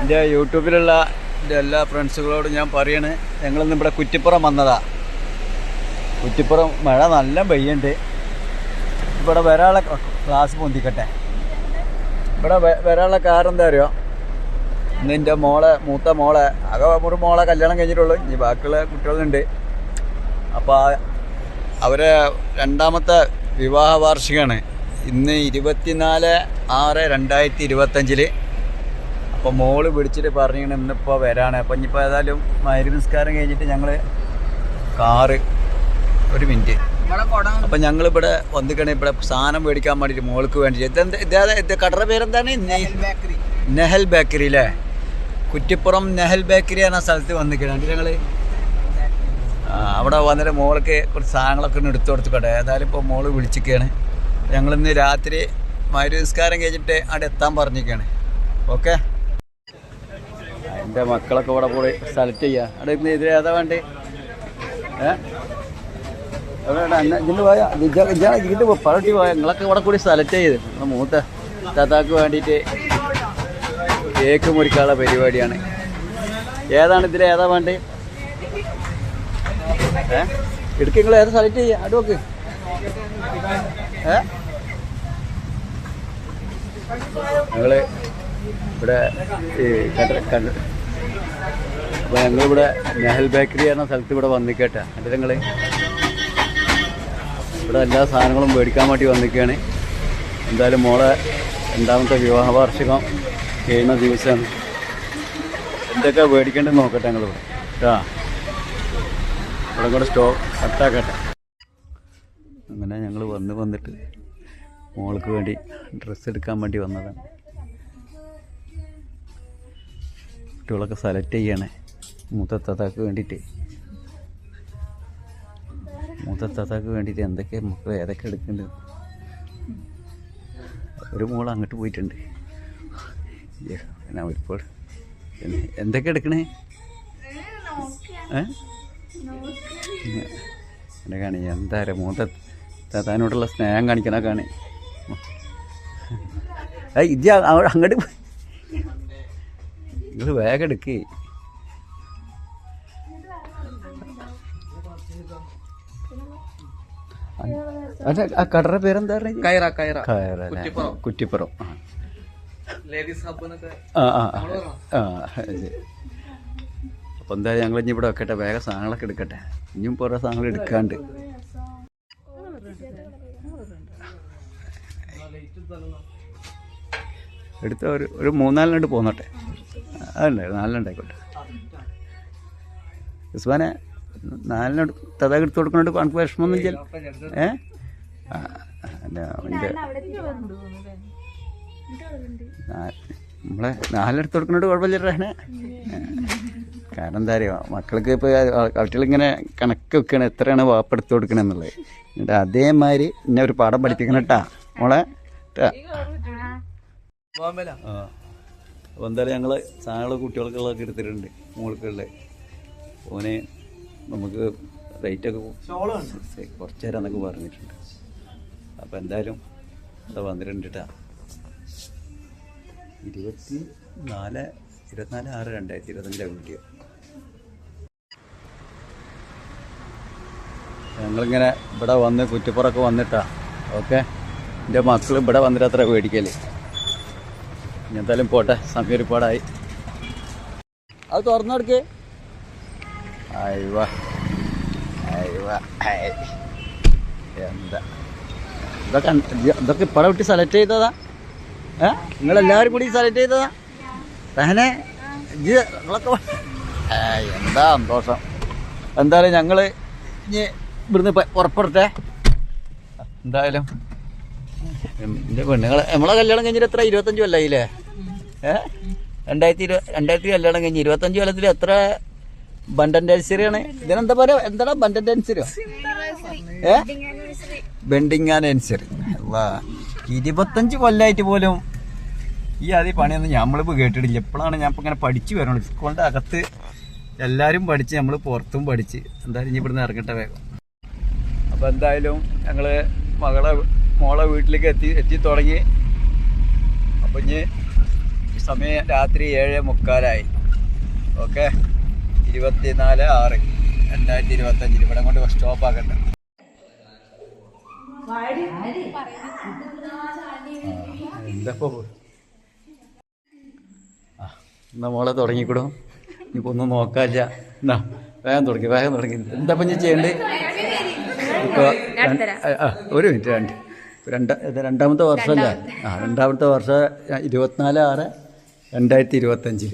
എന്റെ യൂട്യൂബിലുള്ള എന്റെ എല്ലാ ഫ്രണ്ട്സുകളോടും ഞാൻ പറയണ് ഞങ്ങളിന്ന് ഇവിടെ കുറ്റിപ്പുറം വന്നതാ. കുറ്റിപ്പുറം മഴ നല്ല പെയ്യുണ്ട്. ഇവിടെ വരാളെ ക്ലാസ് പൊന്തിക്കട്ടെ. ഇവിടെ വരാളെ കാരണം എന്താ അറിയോ? ഇന്ന് എന്റെ മോളെ മൂത്ത മോളെ ആകെ ഒരു മോളെ കല്യാണം കഴിഞ്ഞിട്ടുള്ളൂ ഇനി ബാക്കിയുള്ള കുട്ടികളുണ്ട്. അപ്പോൾ അവരെ രണ്ടാമത്തെ വിവാഹ വാർഷികമാണ്. ഇന്ന് ഇരുപത്തിനാല് ആറ് രണ്ടായിരത്തി ഇരുപത്തഞ്ചിൽ അപ്പോൾ മോൾ വിളിച്ചിട്ട് പറഞ്ഞിങ്ങനെ ഇന്നിപ്പോൾ വരാണ്. അപ്പം ഇനിയിപ്പോൾ ഏതായാലും മൈരി നിസ്കാരം കഴിഞ്ഞിട്ട് ഞങ്ങൾ കാറ് ഒരു മിനിറ്റ്. അപ്പം ഞങ്ങളിവിടെ വന്നിക്കണേ. ഇവിടെ സാധനം മേടിക്കാൻ വേണ്ടിയിട്ട് മോൾക്ക് വേണ്ടി. ഇതെന്താ ഇതേതാ ഇത് കടയുടെ പേരെന്താണ്? ബേക്കറി. നെഹൽ ബേക്കറി അല്ലേ? കുറ്റിപ്പുറം നെഹൽ ബേക്കറി എന്ന സ്ഥലത്ത് വന്നിക്കണം. ഞങ്ങൾ അവിടെ വന്നിട്ട് മോൾക്ക് കുറച്ച് സാധനങ്ങളൊക്കെ ഒന്ന് എടുത്തു കൊടുത്തുക്കട്ടെ. ഏതായാലും ഇപ്പോൾ മോൾ വിളിച്ചിരിക്കുകയാണ് ഞങ്ങളിന്ന് രാത്രി മൈരി നിസ്കാരം കഴിഞ്ഞിട്ട് അവിടെ എത്താൻ പറഞ്ഞിരിക്കുകയാണ് ഓക്കെ? എന്റെ മക്കളൊക്കെ ഇവിടെ പോയി സെലക്ട് ചെയ്യുക അവിടെ ഇന്ന് എതിരെ ഏതാ വേണ്ടേ? ഇതിന് പോയ നിങ്ങളൊക്കെ ഇവിടെ കൂടി സെലക്ട് ചെയ്ത്. നമ്മുടെ മൂത്ത താത്താക്ക് വേണ്ടിയിട്ട് കേക്ക് മുറിക്കാനുള്ള പരിപാടിയാണ്. ഏതാണ് ഇതിൽ ഏതാ വേണ്ടേ? ഏ? ഇടുക്കി നിങ്ങൾ ഏതാ സെലക്ട് ചെയ്യുക അവിടെ നോക്ക്. ഇവിടെ അപ്പോൾ ഞങ്ങളിവിടെ നെഹൽ ബേക്കറി എന്ന സ്ഥലത്ത് ഇവിടെ വന്നിക്കട്ടെ. എന്റെ നിങ്ങൾ ഇവിടെ എല്ലാ സാധനങ്ങളും മേടിക്കാൻ വേണ്ടി വന്നിക്കുകയാണ് എന്തായാലും മോളെ രണ്ടാമത്തെ വിവാഹ വാർഷികം കഴിയുന്ന ദിവസമാണ് എന്തൊക്കെ മേടിക്കേണ്ടത് നോക്കട്ടെ ഞങ്ങൾ കേട്ടാ? ഇവിടെ കൂടെ സ്റ്റോ കട്ടാക്കട്ടെ. അങ്ങനെ ഞങ്ങൾ വന്ന് വന്നിട്ട് മോൾക്ക് വേണ്ടി ഡ്രസ്സ് എടുക്കാൻ വേണ്ടി വന്നതാണ്. കുട്ടികളൊക്കെ സെലക്ട് ചെയ്യണേ. മൂത്തത്താത്താക്ക് വേണ്ടിയിട്ട് മൂത്തത്താത്താക്ക് വേണ്ടിയിട്ട് എന്തൊക്കെ മക്കൾ ഏതൊക്കെ എടുക്കുന്നുണ്ട് ഒരു മോൾ അങ്ങോട്ട് പോയിട്ടുണ്ട്. ഞാൻ ഇപ്പോൾ എന്തൊക്കെ എടുക്കണേ? എന്നെ കാണി എന്താ മൂത്ത താത്താനോടുള്ള സ്നേഹം കാണിക്കണ കാണി. ഇത് അങ്ങോട്ട് നിങ്ങൾ വേഗം എടുക്കേ. ആ കടയുടെ പേരെന്താ പറഞ്ഞത് കയറ കയറ. കയറ? കുറ്റിപ്പുറം. അപ്പൊ ആ. ലേഡീസ് ആ എന്തായാലും ഞങ്ങൾ ഇനി ഇവിടെ വെക്കട്ടെ. വേഗം സാധനങ്ങളൊക്കെ എടുക്കട്ടെ. ഇനിയും കുറേ സാധനങ്ങൾ എടുക്കാണ്ട്. എടുത്ത ഒരു ഒരു മൂന്നാലിനുണ്ട് പോന്നോട്ടെ. അതല്ലേ നാലിനുണ്ടായിക്കോട്ടെ ഉസ്മാനെ നാലിനോട് തഥ എടുത്ത് കൊടുക്കണോണ്ട് എനിക്ക് വിഷമമൊന്നും ഇല്ല ഏഹ് നമ്മളെ നാലെടുത്ത് കൊടുക്കുന്നോണ്ട് കുഴപ്പമില്ല റഹനെ. കാരണം എന്താ അറിയോ? മക്കൾക്ക് ഇപ്പോൾ കുട്ടികളിങ്ങനെ കണക്ക് വെക്കണ എത്രയാണ് വാപ്പെടുത്ത് കൊടുക്കണമെന്നുള്ളത് എന്നിട്ട് അതേമാതിരി എന്നെ ഒരു പാഠം പഠിപ്പിക്കണം കേട്ടാ. മോളെ. അപ്പോൾ എന്തായാലും ഞങ്ങൾ സാധനങ്ങൾ കുട്ടികൾക്കുള്ളതൊക്കെ എടുത്തിട്ടുണ്ട് മോൾക്കുള്ളത് ഓനെ നമുക്ക് റേറ്റൊക്കെ കുറച്ച് നേരം എന്നൊക്കെ പറഞ്ഞിട്ടുണ്ട്. അപ്പോൾ എന്തായാലും അത് വന്നിട്ടുണ്ട് ഇരുപത്തി നാല് ഇരുപത്തിനാല് ആറ് രണ്ടായിരത്തി ഇരുപത്തഞ്ചാണ് വീഡിയോ. ഞങ്ങളിങ്ങനെ ഇവിടെ വന്ന് കുറ്റിപ്പുറമൊക്കെ വന്നിട്ടാ. ഓക്കെ? എന്റെ മക്കൾ ഇവിടെ വന്നിട്ട് അത്ര പേടിക്കൽ എന്തായാലും പോട്ടെ സമയം ഒരുപാടായി. അത് തുറന്നെടുക്ക് അയവ അയവ അയ്. എന്താ? ഇതൊക്കെ ഇതൊക്കെ ഇപ്പടെ വിട്ട് സെലക്ട് ചെയ്തതാ. ഏ? നിങ്ങളെല്ലാവരും കൂടി സെലക്ട് ചെയ്തതാ. തഹനെ നിങ്ങളൊക്കെ എന്താ സന്തോഷം. എന്തായാലും ഞങ്ങൾ ഇനി ഇവിടുന്ന് ഉറപ്പെടുത്തേ പുറപ്പെടട്ടെ എന്തായാലും. എന്റെ പെണ്ണുങ്ങൾ നമ്മളെ കല്യാണം കഴിഞ്ഞിട്ട് എത്ര? ഇരുപത്തഞ്ച് കൊല്ലായില്ലേ? ഏ? രണ്ടായിരത്തി ഇരു രണ്ടായിരത്തി കല്യാണം കഴിഞ്ഞ് ഇരുപത്തഞ്ച് കൊല്ലത്തിൽ എത്ര ബണ്ടൻ ആണ്? ഇതിനെന്താ പറയുക എന്താണ് ബണ്ടൻ അനുസരിയോ ഏ? ബെൻഡിങ് ആൻഡ് എൻസർ. ഇരുപത്തഞ്ച് കൊല്ലായിട്ട് പോലും ഈ ആദ്യ പണിയൊന്നും നമ്മളിപ്പോൾ കേട്ടിട്ടില്ല. എപ്പോഴാണ് ഞാൻ ഇപ്പം ഇങ്ങനെ പഠിച്ചു വരണുള്ളൂ സ്കൂളിന്റെ അകത്ത് എല്ലാവരും പഠിച്ച് നമ്മൾ പുറത്തും പഠിച്ച്. എന്തായാലും ഇനി ഇവിടുന്ന് ഇറങ്ങട്ടെ വേഗം. അപ്പോൾ എന്തായാലും ഞങ്ങൾ മകളെ മോളെ വീട്ടിലേക്ക് എത്തി എത്തി തുടങ്ങി. അപ്പം ഇനി സമയം രാത്രി ഏഴ് മുക്കാലായി. ഓക്കെ? ഇരുപത്തിനാല് ആറ്. രണ്ടായിരത്തി ഇരുപത്തഞ്ചിൽ ഇവിടെ കൊണ്ട് സ്റ്റോപ്പ് ആക്കണ്ട. എന്താ എന്നാ മോളെ തുടങ്ങിക്കൂടും? ഇനിയിപ്പോ ഒന്നും നോക്കാല്ല. എന്നാ വേഗം തുടങ്ങി വേഗം തുടങ്ങി. എന്താ പഞ്ഞ് ഞാൻ ചെയ്യണ്ടേ ഇപ്പോൾ ഒരു മിനിറ്റ് രണ്ട്. രണ്ട് ഇത് രണ്ടാമത്തെ വർഷമല്ലേ? ആ രണ്ടാമത്തെ വർഷം ഇരുപത്തിനാല് ആറ് രണ്ടായിരത്തി ഇരുപത്തഞ്ചിൽ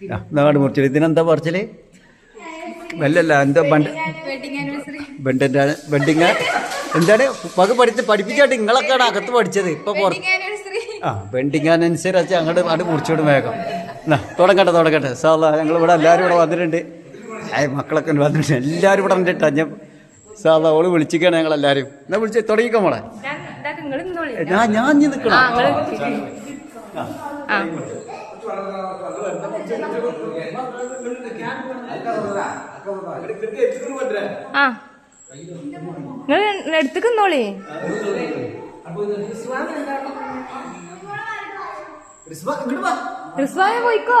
എന്നാണ് നാട് മുറിച്ചിൽ ഇതിനെന്താ പറച്ചിൽ അല്ലല്ല എന്താ ബണ്ട് ബണ്ടിന്റെ ബണ്ടിങ് എന്താണ്? പക പഠിച്ച് പഠിപ്പിച്ചാട്ട് നിങ്ങളൊക്കെയാണ് അകത്ത് പഠിച്ചത്. ഇപ്പൊ ആ ബെൻഡിങ് അനുസരിച്ച് അങ്ങോട്ട് അങ്ങോട്ട് മുറിച്ചോടും വേഗം. എന്നാ തുടങ്ങട്ടെ തുടങ്ങട്ടെ. സാല ഞങ്ങൾ ഇവിടെ എല്ലാവരും ഇവിടെ വന്നിട്ടുണ്ട്. ഏയ് മക്കളൊക്കെ വന്നിട്ടുണ്ട്. എല്ലാവരും ഇവിടെ വന്നിട്ടാ ഞാൻ സാല ഓൾ വിളിച്ചിക്കാണ് ഞങ്ങൾ എല്ലാവരും എന്നാ വിളിച്ച് തുടങ്ങിക്കോ മോളെ. ഞാൻ ഞാൻ ഇനി നിൽക്കണം ആ. നിങ്ങൾ എടുത്തുക്കുന്നോളി റിസ്വായ പോയിക്കോ.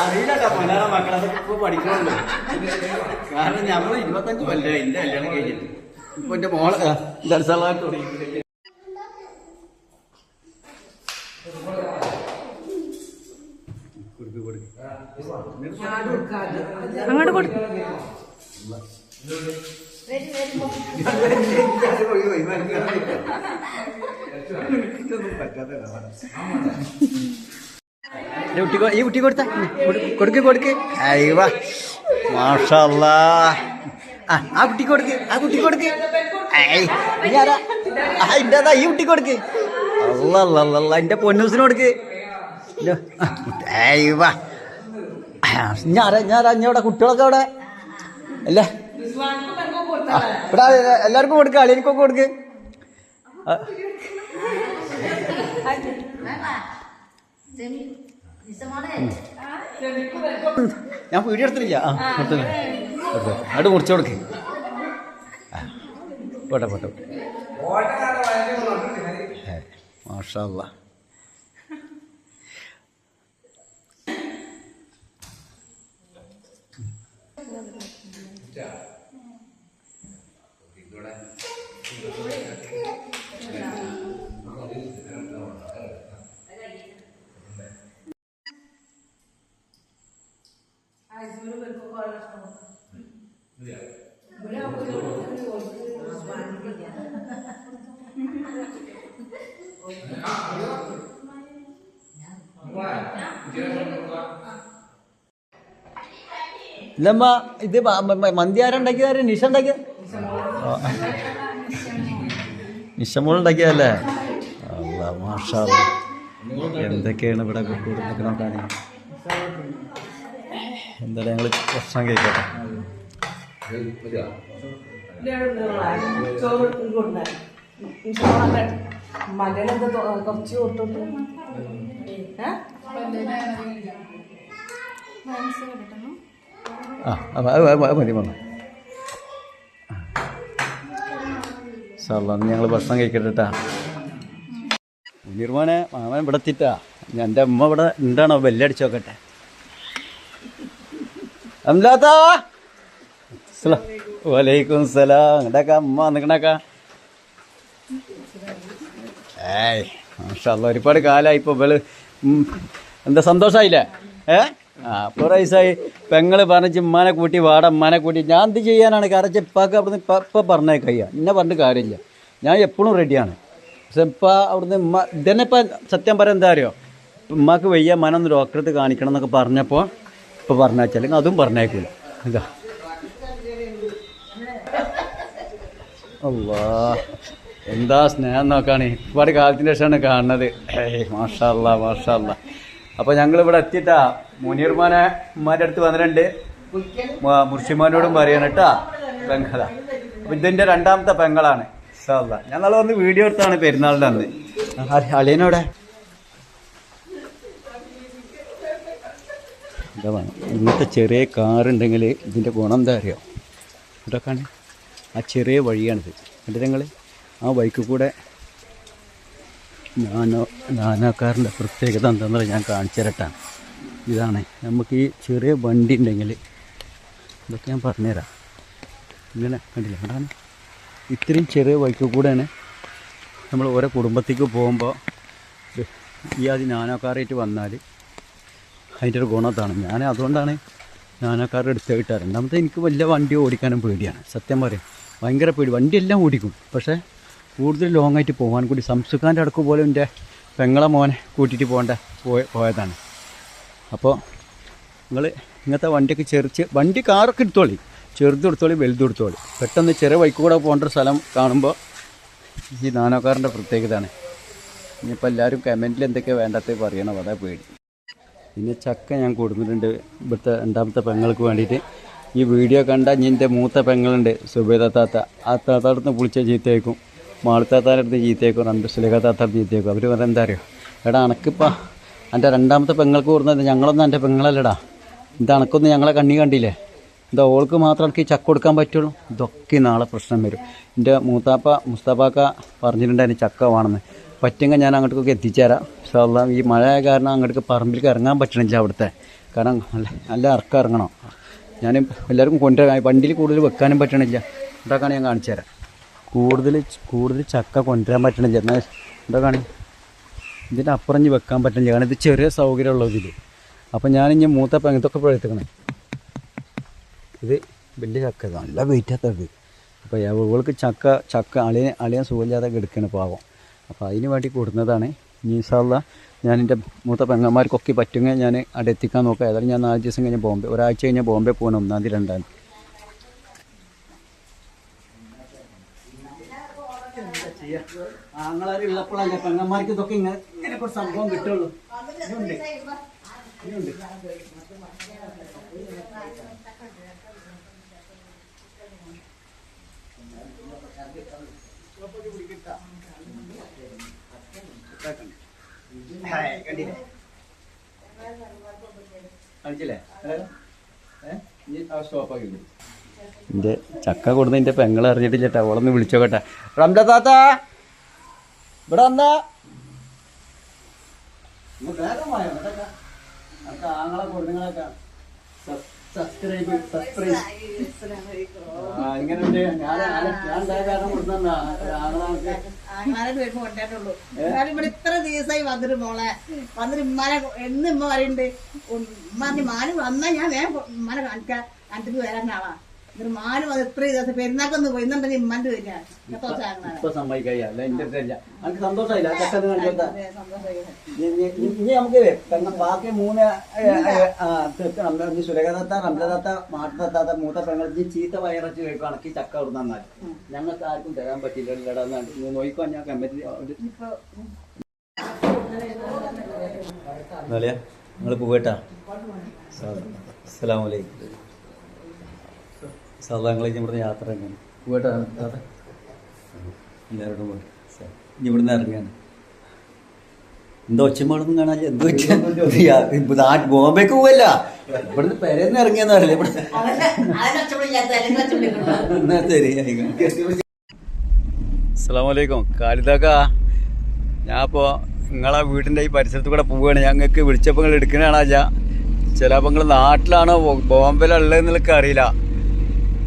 അറിയില്ലട്ടോ മലയാളം മക്കളെ ഇപ്പൊ പഠിക്കണല്ലോ കാരണം ഞമ്മൾ ഇരുപത്തഞ്ച് കൊല്ലം എന്റെ കല്യാണം കഴിഞ്ഞിട്ട് ഇപ്പൊ എന്റെ മോളെ ദർശനമായിട്ട് തുടങ്ങി കൊടുക്ക് കൊടുക്ക് അങ്ങോട്ട് കൊടു. മാഷല്ലാ. ആ ആ പൊന്നൂസിന് കൊടുക്ക്. അയ്യവ. ഇഞ്ഞവിടെ കുട്ടികളൊക്കെ അവിടെ അല്ലേ? ഇവിടെ എല്ലാവർക്കും കൊടുക്ക അളിയനിക്കൊക്കെ കൊടുക്ക്. ആ, ഞാൻ വീഡിയോ എടുത്തിട്ടില്ല. ആ എടുത്തില്ല അവിടെ മുറിച്ചു കൊടുക്ക്. പോട്ടെ പോട്ടെ മാഷല്ല. ഇല്ലമ്മ ഇത് മ- മ- മ- മന്തി ആരുണ്ടാക്കിയതാര് നിഷ ഉണ്ടാക്കിയ നിഷമോൾ ഉണ്ടാക്കിയതല്ലേ? അല്ലാ, മാഷാ. എന്തൊക്കെയാണ് ഇവിടെ കൂടെ നോക്കാണ് എന്തായാലും ഞങ്ങൾ ഭക്ഷണം കഴിക്കട്ടെ. മകനെന്താ കുറച്ച് അത് അത് മതി മതി സാറിന് ഞങ്ങൾ ഭക്ഷണം കഴിക്കട്ടെട്ടാ. മുനീർമോനെ മാമൻ ഇവിടെ എത്തിട്ടാ എന്റെ അമ്മ ഇവിടെ ഉണ്ടാണോ ബെല്ലടിച്ച് നോക്കട്ടെ. അംലാത്താ! വലൈക്കും സലാം. അങ്ങടക്ക അമ്മ നിക്കണക്ക. ഏയ് മാഷാ ഒരുപാട് കാലമായി ഇപ്പോൾ ഇവൾ എന്താ സന്തോഷമായില്ലേ ഏ? ആ ഇപ്പോൾ റൈസായി പെങ്ങൾ പറഞ്ഞ് ഉമ്മാനെ കൂട്ടി വാട ഉമ്മാനെ കൂട്ടി. ഞാൻ എന്ത് ചെയ്യാനാണ്? കാരണം ഇപ്പാക്ക് അവിടുന്ന് ഇപ്പം ഇപ്പം പറഞ്ഞേ കയ്യ എന്നെ പറഞ്ഞിട്ട് കാര്യമില്ല. ഞാൻ എപ്പോഴും റെഡിയാണ് പക്ഷെ ഇപ്പം അവിടുന്ന് ഉമ്മ ഇതന്നെ ഇപ്പം സത്യം പറയാൻ എന്താ അറിയോ? ഉമ്മാക്ക് വയ്യ മനൊന്ന് ഒന്ന് ഡോക്ടറെ കാണിക്കണം എന്നൊക്കെ പറഞ്ഞപ്പോൾ ഇപ്പം പറഞ്ഞാച്ചാൽ അതും പറഞ്ഞേക്കില്ല ഇതാ. അല്ലാ എന്താ സ്നേഹം നോക്കാണ് ഒരുപാട് കാലത്തിന് ശേഷമാണ് കാണുന്നത്. ഏയ് മാഷാല്ല മാഷാല്ല അപ്പോൾ ഞങ്ങൾ ഇവിടെ എത്തിയിട്ടാ മുനീർമാനെ ഉമ്മാന്റെ അടുത്ത് വന്നിട്ടുണ്ട്. മുർഷിമാനോടും പറയണം കേട്ടാ പെങ്ങള അപ്പൊ ഇതിന്റെ രണ്ടാമത്തെ പെങ്ങളാണ്. ഞാൻ ഞങ്ങൾ വന്ന് വീഡിയോ എടുത്താണ് പെരുന്നാളിന്റെ അന്ന്. അളിയനോടെ? പറയുക ഇങ്ങനത്തെ ചെറിയ കാറുണ്ടെങ്കിൽ ഇതിന്റെ ഗുണം എന്താ അറിയോ? ഇതൊക്കെയാണ് ആ ചെറിയ വഴിയാണിത്. എന്നിട്ട് നിങ്ങൾ ആ ബൈക്ക് കൂടെ നാനോ നാനാക്കാറിന്റെ പ്രത്യേകത എന്താണെന്ന് ഞാൻ കാണിച്ചു തരട്ടാണ് ഇതാണ് നമുക്ക് ഈ ചെറിയ വണ്ടി ഉണ്ടെങ്കിൽ ഇതൊക്കെ ഞാൻ പറഞ്ഞുതരാം. ഇങ്ങനെ കണ്ടില്ല? അതാണ് ഇത്രയും ചെറിയ ബൈക്ക് കൂടെയാണ് നമ്മൾ ഓരോ കുടുംബത്തേക്ക് പോകുമ്പോൾ ഈ ആദ്യം നാനോക്കാറായിട്ട് വന്നാൽ അതിന്റെ ഒരു ഗുണത്താണ് ഞാൻ അതുകൊണ്ടാണ് നാനോക്കാരുടെ അടുത്ത് കിട്ടാറ് രണ്ടാമത്തെ എനിക്ക് വലിയ വണ്ടി ഓടിക്കാനും പേടിയാണ്. സത്യം പറയാം. ഭയങ്കര പേടി. വണ്ടിയെല്ലാം ഓടിക്കും. പക്ഷേ കൂടുതൽ ലോങ് ആയിട്ട് പോകാൻ കൂടി സംസുഖാന്റെ അടുക്ക് പോലെ എന്റെ പെങ്ങളെ മോനെ കൂട്ടിയിട്ട് പോകേണ്ട പോയ പോയതാണ്. അപ്പോൾ നിങ്ങൾ ഇങ്ങനത്തെ വണ്ടിയൊക്കെ ചെറിച്ച് വണ്ടി കാറൊക്കെ എടുത്തോളി. ചെറുത് എടുത്തോളി വലുത് എടുത്തോളി. പെട്ടെന്ന് ചെറിയ വൈക്ക് കൂടെ പോകേണ്ട ഒരു സ്ഥലം കാണുമ്പോൾ ഈ നാനോക്കാറിന്റെ പ്രത്യേകതയാണ്. ഇനിയിപ്പോൾ എല്ലാവരും കമന്റിൽ എന്തൊക്കെയാണ് വേണ്ടത് പറയണം? അതാ പേടി. പിന്നെ ചക്ക ഞാൻ കൊടുത്തിട്ടുണ്ട് ഇവിടുത്തെ രണ്ടാമത്തെ പെങ്ങൾക്ക് വേണ്ടിയിട്ട്. ഈ വീഡിയോ കണ്ട എന്റെ മൂത്ത പെങ്ങളുണ്ട് സുബേദ താത്ത. ആ താത്താടെ പുളിച്ച ചീത്തയേക്കും മാളിത്താത്താന്റെ അടുത്ത് ചീത്തയേക്കും രണ്ട് സുലേഖ താത്താടെ ചീത്തയേക്കും അവർ പറഞ്ഞാൽ എന്താ അറിയോ? എടാ അണക്കിപ്പോൾ എന്റെ രണ്ടാമത്തെ പെങ്ങൾക്ക് കൊടുക്കുന്നത് ഞങ്ങളൊന്നും എന്റെ പെങ്ങളല്ലടാ. ഇത് അണക്കൊന്നും ഞങ്ങളെ കണ്ണി കണ്ടില്ലേ? എന്താ ഓൾക്ക് മാത്രം എനിക്ക് ചക്ക കൊടുക്കാൻ പറ്റുള്ളൂ? ഇതൊക്കെ നാളെ പ്രശ്നം വരും. എന്റെ മൂത്താപ്പ മുസ്താപ്പാക്ക പറഞ്ഞിട്ടുണ്ടായിരുന്നു ചക്ക വേണമെന്ന് പറ്റുമെങ്കിൽ ഞാൻ അങ്ങോട്ടേക്കൊക്കെ എത്തിച്ചേരാം. അല്ല ഈ മഴ കാരണം അങ്ങോട്ടേക്ക് പറമ്പിലേക്ക് ഇറങ്ങാൻ പറ്റണില്ല അവിടുത്തെ. കാരണം നല്ല നല്ല ഇറക്കം ഇറങ്ങണം. ഞാൻ എല്ലാവർക്കും കൊണ്ടുവരാൻ വണ്ടിയിൽ കൂടുതൽ വെക്കാനും പറ്റണില്ല. അതൊക്കെയാണ് ഞാൻ കാണിച്ചു തരാം കൂടുതൽ കൂടുതൽ ചക്ക കൊണ്ടുവരാൻ പറ്റണില്ല എന്നാൽ കാണേ ഇതിന്റെ അപ്പുറം ഇനി വെക്കാൻ പറ്റണില്ല. കാരണം ഇത് ചെറിയ സൗകര്യമുള്ള ഇതിൽ അപ്പം ഞാൻ ഇനി മൂത്ത പെങ്ങ ഇതൊക്കെ പഴുത്തക്കണേ ഇത് വലിയ ചക്ക നല്ല നല്ല വെയിറ്റാത്തത് അപ്പോൾ ഇവൾക്ക് ചക്ക ചക്ക അളിയൻ അളിയൻ സുഖമില്ലാതെ എടുക്കണം പാവം. അപ്പോൾ അതിന് വേണ്ടി കൊടുക്കുന്നതാണ്. ഇൻഷാല്ല ഞാൻ എന്റെ മൂത്ത പെങ്ങന്മാർക്കൊക്കെ പറ്റുമെങ്കിൽ ഞാൻ അവിടെ എത്തിക്കാൻ നോക്കാം. ഏതായാലും ഞാൻ നാല് ദിവസം കഴിഞ്ഞ് ബോംബെ ഒരാഴ്ച കഴിഞ്ഞാൽ ബോംബെ പോകണം. ഒന്നാം തീയതി രണ്ടാം തീയതി. ആങ്ങളാർ ഉള്ളപ്പോഴല്ലേ പെങ്ങന്മാർക്ക് ഇതൊക്കെ ഇങ്ങനെ ഇങ്ങനെ ഒരു സംഭവം കിട്ടുള്ളൂ. ഇതുണ്ട്. ഇതുണ്ട്. കാണിച്ചില്ലേ? എന്റെ ചക്ക കൊടുത്ത് എന്റെ പെങ്ങൾ അറിഞ്ഞിട്ടില്ല കേട്ടോ അവളൊന്ന് വിളിച്ചോക്കട്ടെ. റംല താത്ത. ഇവിടെ വന്നാ. ഇവിടെ ഇത്ര ദിവസമായി വന്നിട്ട് മോളെ. വന്നിട്ട് ഉമ്മാനെ എന്ന് ഉമ്മ പറയുന്നുണ്ട്. ഉമ്മാന്റെ മാന് വന്നാ ഞാൻ വേഗം ഉമ്മാനെ കാണിക്കാൻ കണ്ടിട്ട് വരാൻ ആളാ. മാന് അത് ദിവസം പെരുന്നാക്കൊന്ന് പോയി. ഇന്നുണ്ടെങ്കിൽ ഇപ്പൊ എന്റെ അടുത്തല്ല നമുക്ക് സന്തോഷമായില്ല? ഇനി- ബാക്കി മൂന്ന് റംലദത്ത മൂത്ത പെങ്ങൾ ഈ ചീത്ത വയറച്ച് കഴിക്കുകയാണെങ്കിൽ ചക്ക ഇവിടെ നന്നാൽ ഞങ്ങൾക്ക് ആർക്കും തരാൻ പറ്റില്ല നോക്കുവാൻ ഞാൻ കമ്പനി നിങ്ങൾ പോകട്ടാ അസ്സലാമലൈക്കും സാധാ ഞങ്ങൾ ഇവിടുന്ന് യാത്ര എങ്ങനെ? പോയിട്ടാണ് യാത്ര. എല്ലാവരോടും പോയി. ഇനി ഇവിടുന്ന് ഇറങ്ങിയാണ് എന്താ ഒച്ചമാടൊന്നും കാണാനില്ല എന്തോ നാട്ടിൽ ബോംബേക്ക് പോവല്ല. ഇവിടുന്ന് പെരേന്ന് ഇറങ്ങിയെന്ന് അറിയില്ല. ഇവിടെ. എന്നാ ശരി. അസ്സലാമലൈക്കും. കാലിതാക്ക ഞാൻ ഇപ്പോൾ നിങ്ങളെ വീടിന്റെ ഈ പരിസരത്ത് കൂടെ പോവുകയാണ് ഞങ്ങൾക്ക് വിളിച്ചപ്പോൾ നിങ്ങൾ എടുക്കണാണാച്ച ചിലപ്പോൾ നിങ്ങൾ നാട്ടിലാണോ ബോംബെയിലുള്ളത് നിങ്ങൾക്ക് അറിയില്ല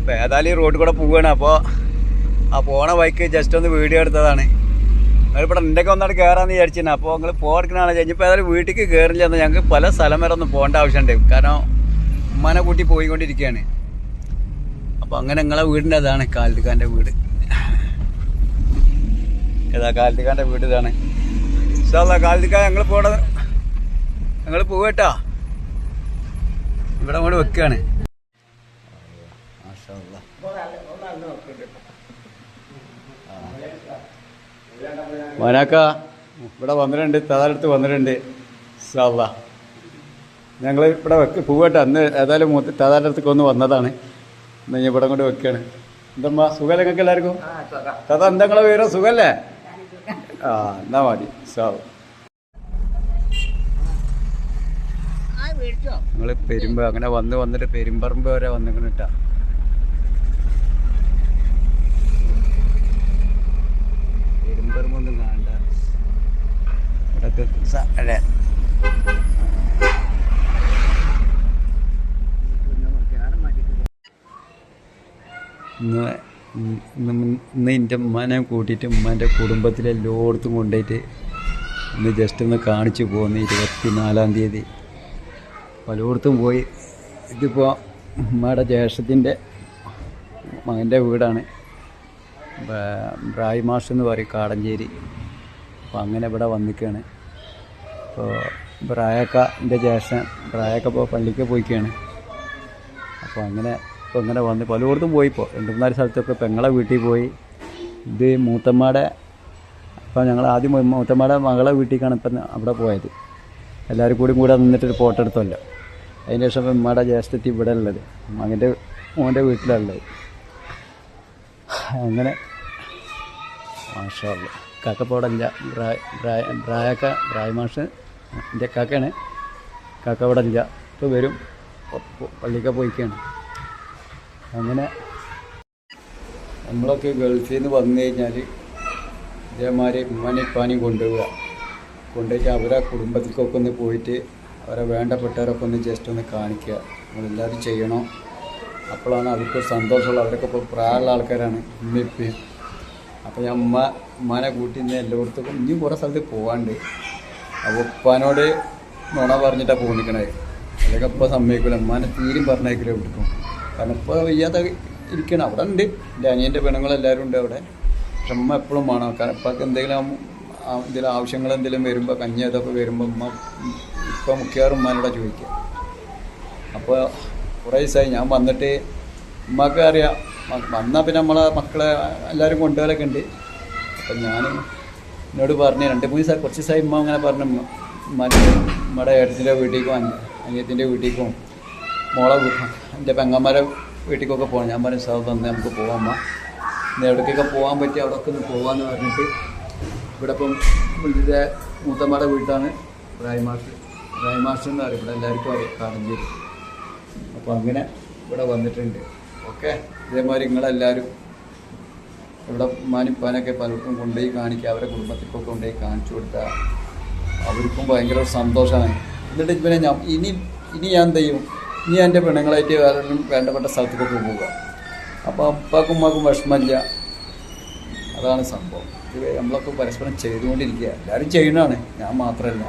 അപ്പോൾ ഏതായാലും ഈ റോഡിൽ കൂടെ പോവുകയാണ് അപ്പോൾ ആ പോണ ബൈക്ക് ജസ്റ്റ് ഒന്ന് വീഡിയോ എടുത്തതാണ്. ഇവിടെ എന്റെയൊക്കെ ഒന്നാണ് കയറാമെന്ന് വിചാരിച്ചിരുന്നു. അപ്പോൾ നിങ്ങൾ പോകണാണ് കഴിഞ്ഞപ്പോൾ ഏതായാലും വീട്ടിലേക്ക് കയറില്ല എന്ന് ഞങ്ങൾക്ക് പല സ്ഥലം വരെ ഒന്നും പോകേണ്ട ആവശ്യമുണ്ട്. കാരണം ഉമ്മാനെ കൂട്ടി പോയിക്കൊണ്ടിരിക്കുകയാണ് അപ്പോൾ അങ്ങനെ നിങ്ങളെ വീടിന്റെ അതാണ് കാലിക്കാന്റെ വീട്. ഏതാ കാലിക്കാന്റെ വീട് ഇതാണ്. സാധാ കാലിക്ക ഞങ്ങൾ പോണ ഞങ്ങൾ പോവട്ടാ ഇവിടെ അങ്ങോട്ട് വെക്കുകയാണ് മാഷാ അല്ലാ. വനാക്ക ഇവിടെ വന്നിട്ടുണ്ട് തതാലടുത്ത് വന്നിട്ടുണ്ട് സാവ ഞങ്ങൾ ഇവിടെ വെക്ക് പൂവട്ടെ അന്ന് ഏതായാലും മൂത്ത് തതാന്റെ ഒന്ന് വന്നതാണ്. എന്നാൽ ഞാൻ ഇവിടെ കൊണ്ട് വെക്കുകയാണ് എന്തമ്മ സുഖമല്ലേ നിങ്ങൾക്ക് എല്ലാവർക്കും? തത എന്താ നിങ്ങളെ വിവരം? സുഖമല്ലേ ആ എന്നാ മതി സാവ് നിങ്ങൾ പെരുമ്പ അങ്ങനെ വന്ന് വന്നിട്ട് പെരുമ്പറമ്പ് വരെ വന്നിട്ടാ പെരുമ്പറമ്പൊന്നും ഇവിടൊക്കെ സ- അല്ലേ ഇന്ന് ഇന്ന് എന്റെ ഉമ്മാനെ കൂട്ടിയിട്ട് ഉമ്മാന്റെ കുടുംബത്തിലെ എല്ലായിടത്തും കൊണ്ടുപോയിട്ട് ഇന്ന് ജസ്റ്റ് ഒന്ന് കാണിച്ചു പോകുന്ന ഇരുപത്തി നാലാം തീയതി പലയിടത്തും പോയി. ഇതിപ്പോൾ ഉമ്മയുടെ ജ്യേഷ്ഠത്തിന്റെ മകന്റെ വീടാണ്. ബ്രായി മാഷ് എന്ന് പറയും കാടഞ്ചേരി. അപ്പോൾ അങ്ങനെ ഇവിടെ വന്നിക്കുകയാണ് അപ്പോൾ ബ്രായക്ക എന്റെ ജ്യേഷ്ഠൻ ഇപ്പോൾ പള്ളിക്ക് പോയിക്കുകയാണ് അപ്പോൾ അങ്ങനെ ഇപ്പോൾ ഇങ്ങനെ വന്ന് പലയിടത്തും പോയി ഇപ്പോൾ രണ്ട് മൂന്നാൽ സ്ഥലത്തൊക്കെ പെങ്ങളെ വീട്ടിൽ പോയി. ഇത് മൂത്തമ്മയുടെ അപ്പോൾ ഞങ്ങൾ ആദ്യം മൂത്തമ്മയുടെ മകളെ വീട്ടിലേക്കാണ് ഇപ്പം അവിടെ പോയത്. എല്ലാവരും കൂടി കൂടെ നിന്നിട്ടൊരു ഫോട്ടോ എടുത്തല്ലോ. അതിന് ശേഷം ഉമ്മയുടെ ജ്യേഷ്ഠത്തി ഇവിടെ ഉള്ളത്. മകന്റെ മോന്റെ വീട്ടിലുള്ളത് അങ്ങനെ. മാഷല്ല കാക്കപ്പോടല്ല. ബ്രായ ബ്രായ ബ്രായക്ക ബ്രായ മാഷ് എന്റെ കാക്കയാണ് കാക്ക ഇപ്പോൾ വരും പള്ളിക്ക പോയിക്കാണ്. അങ്ങനെ നമ്മളൊക്കെ ഗൾഫിൽ നിന്ന് വന്നു കഴിഞ്ഞാൽ ഇതേമാതിരി ഇപ്പാനെയും കൊണ്ടുപോവുക കൊണ്ടുപോയിട്ട് അവരെ കുടുംബത്തിലേക്കൊക്കെ ഒന്ന് പോയിട്ട് അവരെ വേണ്ടപ്പെട്ടവരൊക്കെ ഒന്ന് ജസ്റ്റ് ഒന്ന് കാണിക്കുക. നമ്മളെല്ലാവരും ചെയ്യണം. അപ്പോഴാണ് അവർക്ക് സന്തോഷമുള്ള അവരൊക്കെ ഇപ്പോൾ പ്രായമുള്ള ആൾക്കാരാണ്. ഉമ്മയും അപ്പോൾ ഞാൻ ഉമ്മ ഉമ്മാനെ കൂട്ടി ഇന്ന് എല്ലായിടത്തും ഇനിയും കുറേ സ്ഥലത്ത് പോകാണ്ട് അപ്പോൾ ഉപ്പാനോട് നുണ പറഞ്ഞിട്ടാണ് പോന്നിക്കണേ. അല്ലെങ്കിൽ ഇപ്പോൾ സമ്മതിക്കില്ല ഉമ്മാനെ തീരും പറഞ്ഞേക്കില്ല വിട്ടിക്കും കാരണം ഇപ്പോൾ വയ്യാത്ത ഇരിക്കണം. അവിടെ ഉണ്ട്. എന്റെ അനിയന്റെ പെണ്ണുങ്ങളെല്ലാവരും ഉണ്ട് അവിടെ. പക്ഷെ ഉമ്മ എപ്പോഴും വേണം. കാരണം ഇപ്പം എന്തെങ്കിലും എന്തെങ്കിലും ആവശ്യങ്ങൾ എന്തെങ്കിലും വരുമ്പോൾ കഞ്ഞി അതൊക്കെ വരുമ്പോൾ ഉമ്മ ഇപ്പം മിക്കവാറും ഉമ്മാനോടാ ചോദിക്കുക അപ്പോൾ കുറേ ദിവസമായി ഞാൻ വന്നിട്ട് ഉമ്മക്ക് അറിയാം. വന്നാൽ പിന്നെ നമ്മളെ മക്കളെ എല്ലാവരും കൊണ്ടുപോകലൊക്കെ ഉണ്ട്. അപ്പം ഞാൻ എന്നോട് പറഞ്ഞു രണ്ട് മൂന്ന് ദിവസം കുറച്ച് ദിവസമായി ഉമ്മ അങ്ങനെ പറഞ്ഞു മറ്റേ നമ്മുടെ ഏട്ടത്തിന്റെ വീട്ടിലേക്കും അനി- അനിയത്തിന്റെ വീട്ടിലേക്കും മോളെ എന്റെ പെങ്ങന്മാരെ വീട്ടിലേക്കൊക്കെ പോകണം. ഞാൻ പറഞ്ഞു സാർ തന്നെ നമുക്ക് പോവാം അമ്മ ഇന്ന് എവിടേക്കൊക്കെ പോകാൻ പറ്റി അവിടെയൊക്കെ ഒന്ന് പോകാമെന്ന് പറഞ്ഞിട്ട് ഇവിടെ ഇപ്പം ഇതിന്റെ മൂത്തമ്മയുടെ വീട്ടാണ് റായ്മാഷ് റായ്മാഷ് എന്ന് പറയും ഇവിടെ എല്ലാവർക്കും അറിയാം കാടഞ്ചേരി അപ്പോൾ അങ്ങനെ ഇവിടെ വന്നിട്ടുണ്ട്. ഓക്കെ? ഇതേമാതിരി നിങ്ങളെല്ലാവരും ഇവിടെ ഉമ്മാനിപ്പാനൊക്കെ പലർക്കും കൊണ്ടുപോയി കാണിക്കുക അവരെ കുടുംബത്തിൽക്കൊക്കെ കൊണ്ടുപോയി കാണിച്ചു കൊടുത്താൽ അവർക്കും ഭയങ്കര സന്തോഷമാണ്. എന്നിട്ട് പിന്നെ ഞാൻ ഇനി ഇനി ഞാൻ ചെയ്യും? ഇനി എന്റെ പെണ്ണുങ്ങളായിട്ട് വേറെ വേണ്ടപ്പെട്ട സ്ഥലത്തേക്കൊക്കെ പോവുക. അപ്പോൾ അപ്പാക്കും ഉമ്മാക്കും വിഷമമില്ല. അതാണ് സംഭവം. ഇത് നമ്മളൊക്കെ പരസ്പരം ചെയ്തുകൊണ്ടിരിക്കുക. എല്ലാവരും ചെയ്യണതാണ് ഞാൻ മാത്രമല്ല.